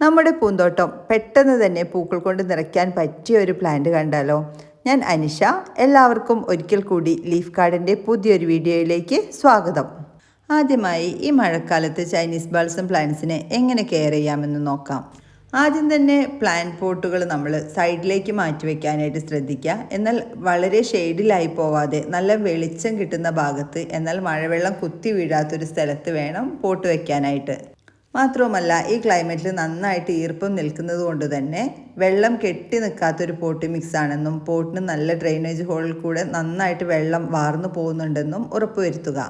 നമ്മുടെ പൂന്തോട്ടം പെട്ടെന്ന് തന്നെ പൂക്കൾ കൊണ്ട് നിറയ്ക്കാൻ പറ്റിയ ഒരു പ്ലാന്റ് കണ്ടാലോ? ഞാൻ അനിഷ എല്ലാവർക്കും ഒരിക്കൽ കൂടി ലീഫ് ഗാർഡന്റെ പുതിയൊരു വീഡിയോയിലേക്ക് സ്വാഗതം. ആദ്യമായി ഈ മഴക്കാലത്ത് ചൈനീസ് ബാൾസം പ്ലാന്റ്സിനെ എങ്ങനെ കെയർ ചെയ്യാമെന്ന് നോക്കാം. ആദ്യം തന്നെ പ്ലാന്റ് പോട്ടുകൾ നമ്മൾ സൈഡിലേക്ക് മാറ്റി വെക്കാനായിട്ട് ശ്രദ്ധിക്കുക. എന്നാൽ വളരെ ഷെയ്ഡിലായി പോവാതെ നല്ല വെളിച്ചം കിട്ടുന്ന ഭാഗത്ത് എന്നാൽ മഴവെള്ളം കുത്തി വീഴാത്തൊരു സ്ഥലത്ത് വേണം പോട്ട് വെക്കാനായിട്ട്. മാത്രവുമല്ല ഈ ക്ലൈമറ്റിൽ നന്നായിട്ട് ഈർപ്പം നിൽക്കുന്നത് കൊണ്ട് തന്നെ വെള്ളം കെട്ടി നിൽക്കാത്തൊരു പോട്ടി മിക്സ് ആണെന്നും പോട്ടിന് നല്ല ഡ്രെയിനേജ് ഹോളിൽ കൂടെ നന്നായിട്ട് വെള്ളം വാർന്നു പോകുന്നുണ്ടെന്നും ഉറപ്പുവരുത്തുക.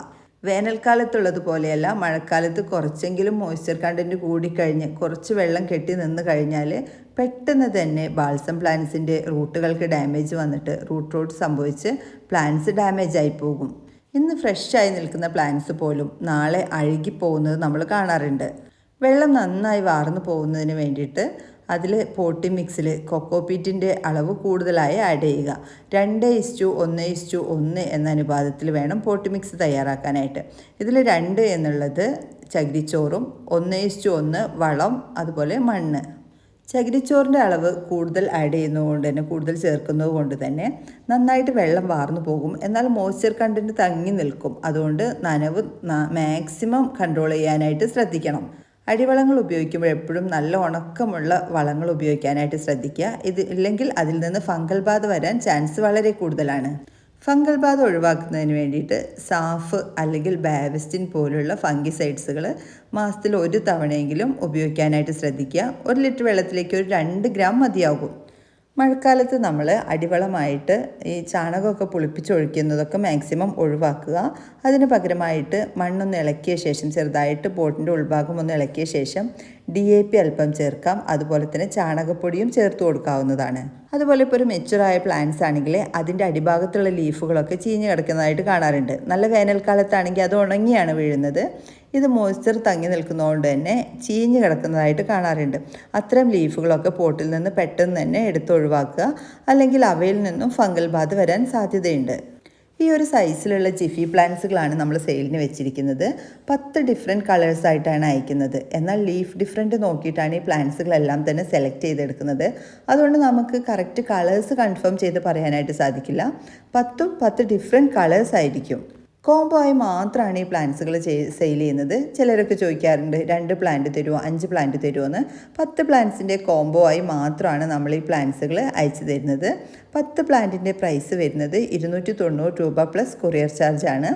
വേനൽക്കാലത്തുള്ളതുപോലെയല്ല മഴക്കാലത്ത് കുറച്ചെങ്കിലും മോയ്സ്ചർ കണ്ടന്റ് കൂടിക്കഴിഞ്ഞ് കുറച്ച് വെള്ളം കെട്ടി നിന്ന് കഴിഞ്ഞാൽ പെട്ടെന്ന് തന്നെ ബാൾസം പ്ലാന്റ്സിന്റെ റൂട്ടുകൾക്ക് ഡാമേജ് വന്നിട്ട് റൂട്ട് റോട്ട് സംഭവിച്ച് പ്ലാന്റ്സ് ഡാമേജ് ആയി പോകും. ഇന്ന് ഫ്രഷായി നിൽക്കുന്ന പ്ലാന്റ്സ് പോലും നാളെ അഴുകിപ്പോകുന്നത് നമ്മൾ കാണാറുണ്ട്. വെള്ളം നന്നായി വാർന്നു പോകുന്നതിന് വേണ്ടിയിട്ട് അതിൽ പോട്ടി മിക്സിൽ കൊക്കോ പീറ്റിന്റെ അളവ് കൂടുതലായി ആഡ് ചെയ്യുക. രണ്ട് ഇസ്റ്റു ഒന്ന് ഇസ്റ്റു ഒന്ന് എന്ന അനുപാതത്തിൽ വേണം പോട്ടി മിക്സ് തയ്യാറാക്കാനായിട്ട്. ഇതിൽ രണ്ട് എന്നുള്ളത് ചകിരിച്ചോറും ഒന്ന് ഇസ്റ്റു ഒന്ന് വളം അതുപോലെ മണ്ണ്. ചകിരിച്ചോറിന്റെ അളവ് കൂടുതൽ ആഡ് ചെയ്യുന്നതുകൊണ്ട് തന്നെ കൂടുതൽ ചേർക്കുന്നത് കൊണ്ട് തന്നെ നന്നായിട്ട് വെള്ളം വാർന്നു പോകും. എന്നാൽ മോയ്സ്ചർ കണ്ടന്റ് തങ്ങി നിൽക്കും. അതുകൊണ്ട് നനവ് മാക്സിമം കൺട്രോൾ ചെയ്യാനായിട്ട് ശ്രദ്ധിക്കണം. അടിവളങ്ങൾ ഉപയോഗിക്കുമ്പോൾ എപ്പോഴും നല്ല ഉണക്കമുള്ള വളങ്ങൾ ഉപയോഗിക്കാനായിട്ട് ശ്രദ്ധിക്കുക. ഇത് ഇല്ലെങ്കിൽ അതിൽ നിന്ന് ഫംഗൽ ബാധ വരാൻ ചാൻസ് വളരെ കൂടുതലാണ്. ഫംഗൽ ബാധ ഒഴിവാക്കുന്നതിന് വേണ്ടിയിട്ട് സാഫ് അല്ലെങ്കിൽ ബാവസ്റ്റിൻ പോലുള്ള ഫംഗിസൈഡ്സുകൾ മാസത്തിൽ ഒരു തവണയെങ്കിലും ഉപയോഗിക്കാനായിട്ട് ശ്രദ്ധിക്കുക. ഒരു ലിറ്റർ വെള്ളത്തിലേക്ക് ഒരു രണ്ട് ഗ്രാം മതിയാകും. മഴക്കാലത്ത് നമ്മൾ അടിവളമായിട്ട് ഈ ചാണകമൊക്കെ പുളിപ്പിച്ചൊഴിക്കുന്നതൊക്കെ മാക്സിമം ഒഴിവാക്കുക. അതിന് പകരമായിട്ട് മണ്ണൊന്ന് ഇളക്കിയ ശേഷം ചെറുതായിട്ട് ബോട്ടിന്റെ ഉൾഭാഗം ഒന്ന് ഇളക്കിയ ശേഷം ഡി എ പി അല്പം ചേർക്കാം. അതുപോലെ തന്നെ ചാണകപ്പൊടിയും ചേർത്ത് കൊടുക്കാവുന്നതാണ്. അതുപോലെ ഇപ്പോൾ ഒരു മെച്ചുറായ പ്ലാന്റ്സ് ആണെങ്കിൽ അതിന്റെ അടിഭാഗത്തുള്ള ലീഫുകളൊക്കെ ചീഞ്ഞ് കിടക്കുന്നതായിട്ട് കാണാറുണ്ട്. നല്ല വേനൽക്കാലത്താണെങ്കിൽ അത് ഉണങ്ങിയാണ് വീഴുന്നത്. ഇത് മോയ്സ്ചർ തങ്ങി നിൽക്കുന്നതുകൊണ്ട് തന്നെ ചീഞ്ഞ് കിടക്കുന്നതായിട്ട് കാണാറുണ്ട്. അത്തരം ലീഫുകളൊക്കെ പോട്ടിൽ നിന്ന് പെട്ടെന്ന് തന്നെ എടുത്തൊഴിവാക്കുക. അല്ലെങ്കിൽ അവയിൽ നിന്നും ഫംഗൽ ബാധ വരാൻ സാധ്യതയുണ്ട്. ഈ ഒരു സൈസിലുള്ള ജിഫി പ്ലാന്റ്സുകളാണ് നമ്മൾ സെയിലിന് വെച്ചിരിക്കുന്നത്. പത്ത് ഡിഫറെന്റ് കളേഴ്സായിട്ടാണ് അയക്കുന്നത്. എന്നാൽ ലീഫ് ഡിഫറെന്റ് നോക്കിയിട്ടാണ് ഈ പ്ലാന്റ്സുകളെല്ലാം തന്നെ സെലക്ട് ചെയ്തെടുക്കുന്നത്. അതുകൊണ്ട് നമുക്ക് കറക്റ്റ് കളേഴ്സ് കൺഫേം ചെയ്ത് പറയാനായിട്ട് സാധിക്കില്ല. പത്തും പത്ത് ഡിഫറെന്റ് കളേഴ്സ് ആയിരിക്കും. കോംബോ ആയി മാത്രമാണ് ഈ പ്ലാന്റ്സുകൾ സെയിൽ ചെയ്യുന്നത്. ചിലരൊക്കെ ചോദിക്കാറുണ്ട് രണ്ട് പ്ലാന്റ് തരുമോ അഞ്ച് പ്ലാന്റ് തരുമോ എന്ന് പത്ത് പ്ലാന്റ്സിന്റെ കോംബോ ആയി മാത്രമാണ് നമ്മൾ ഈ പ്ലാന്റ്സുകൾ അയച്ചു തരുന്നത്. പത്ത് പ്ലാന്റിന്റെ പ്രൈസ് വരുന്നത് ഇരുന്നൂറ്റി തൊണ്ണൂറ് രൂപ plus courier ചാർജാണ്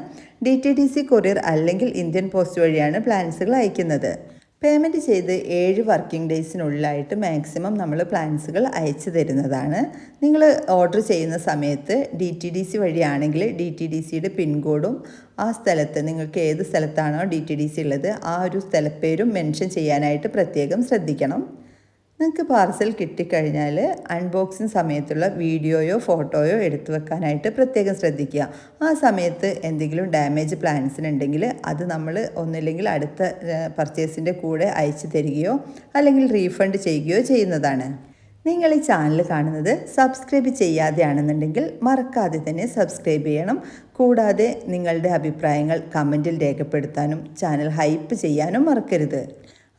D T D C courier അല്ലെങ്കിൽ ഇന്ത്യൻ പോസ്റ്റ് വഴിയാണ് പ്ലാന്റ്സുകൾ അയക്കുന്നത്. പേയ്മെന്റ് ചെയ്ത് ഏഴ് വർക്കിംഗ് ഡേയ്സിനുള്ളിലായിട്ട് മാക്സിമം നമ്മൾ പ്ലാൻസുകൾ അയച്ചു തരുന്നതാണ്. നിങ്ങൾ ഓർഡർ ചെയ്യുന്ന സമയത്ത് ഡി ടി ഡി സി വഴിയാണെങ്കിൽ ഡി ടി ഡി സിയുടെ പിൻകോഡും ആ സ്ഥലത്ത് നിങ്ങൾക്ക് ഏത് സ്ഥലത്താണോ ഡി ടി ഡി സി ഉള്ളത് ആ ഒരു സ്ഥലപ്പേരും മെൻഷൻ ചെയ്യാനായിട്ട് പ്രത്യേകം ശ്രദ്ധിക്കണം. നിങ്ങൾക്ക് പാർസൽ കിട്ടിക്കഴിഞ്ഞാൽ അൺബോക്സിങ് സമയത്തുള്ള വീഡിയോയോ ഫോട്ടോയോ എടുത്തു വെക്കാനായിട്ട് പ്രത്യേകം ശ്രദ്ധിക്കുക. ആ സമയത്ത് എന്തെങ്കിലും ഡാമേജ് പ്ലാൻസിനുണ്ടെങ്കിൽ അത് നമ്മൾ ഒന്നില്ലെങ്കിൽ അടുത്ത പർച്ചേസിന്റെ കൂടെ അയച്ചു തരികയോ അല്ലെങ്കിൽ റീഫണ്ട് ചെയ്യുകയോ ചെയ്യുന്നതാണ്. നിങ്ങൾ ഈ ചാനൽ കാണുന്നത് സബ്സ്ക്രൈബ് ചെയ്യാതെയാണെന്നുണ്ടെങ്കിൽ മറക്കാതെ തന്നെ സബ്സ്ക്രൈബ് ചെയ്യണം. കൂടാതെ നിങ്ങളുടെ അഭിപ്രായങ്ങൾ കമന്റിൽ രേഖപ്പെടുത്താനും ചാനൽ ഹൈപ്പ് ചെയ്യാനും മറക്കരുത്.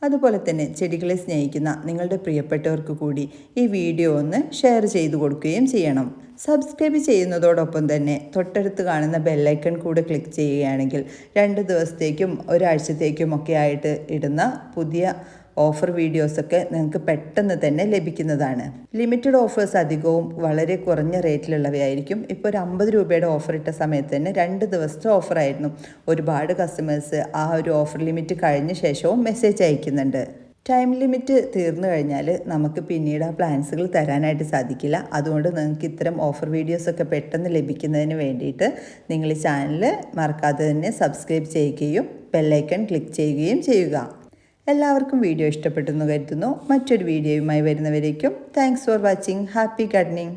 അതുപോലെ തന്നെ ചെടികളെ സ്നേഹിക്കുന്ന നിങ്ങളുടെ പ്രിയപ്പെട്ടവർക്ക് കൂടി ഈ വീഡിയോ ഒന്ന് ഷെയർ ചെയ്തു കൊടുക്കുകയും ചെയ്യണം. സബ്സ്ക്രൈബ് ചെയ്യുന്നതോടൊപ്പം തന്നെ തൊട്ടടുത്ത് കാണുന്ന ബെല്ലൈക്കൺ കൂടെ ക്ലിക്ക് ചെയ്യുകയാണെങ്കിൽ രണ്ട് ദിവസത്തേക്കും ഒരാഴ്ചത്തേക്കും ഒക്കെ ആയിട്ട് ഇടുന്ന പുതിയ ഓഫർ വീഡിയോസൊക്കെ നിങ്ങൾക്ക് പെട്ടെന്ന് തന്നെ ലഭിക്കുന്നതാണ്. ലിമിറ്റഡ് ഓഫേഴ്സ് അധികവും വളരെ കുറഞ്ഞ റേറ്റിലുള്ളവയായിരിക്കും. ഇപ്പോൾ ഒരു അമ്പത് രൂപയുടെ ഓഫർ ഇട്ട സമയത്ത് തന്നെ രണ്ട് ദിവസത്തെ ഓഫറായിരുന്നു ഒരുപാട് കസ്റ്റമേഴ്സ് ആ ഒരു ഓഫർ ലിമിറ്റ് കഴിഞ്ഞ ശേഷവും മെസ്സേജ് അയക്കുന്നുണ്ട്. ടൈം ലിമിറ്റ് തീർന്നു കഴിഞ്ഞാൽ നമുക്ക് പിന്നീട് ആ പ്ലാൻസുകൾ തരാനായിട്ട് സാധിക്കില്ല. അതുകൊണ്ട് നിങ്ങൾക്ക് ഇത്തരം ഓഫർ വീഡിയോസൊക്കെ പെട്ടെന്ന് ലഭിക്കുന്നതിന് വേണ്ടിയിട്ട് നിങ്ങൾ ഈ ചാനൽ മറക്കാതെ തന്നെ സബ്സ്ക്രൈബ് ചെയ്യുകയും ബെല്ലൈക്കൺ ക്ലിക്ക് ചെയ്യുകയും ചെയ്യുക. എല്ലാവർക്കും വീഡിയോ ഇഷ്ടപ്പെട്ടെന്ന് കരുതുന്നു. മറ്റൊരു വീഡിയോയുമായി വരുന്നവരേക്കും thanks for watching happy gardening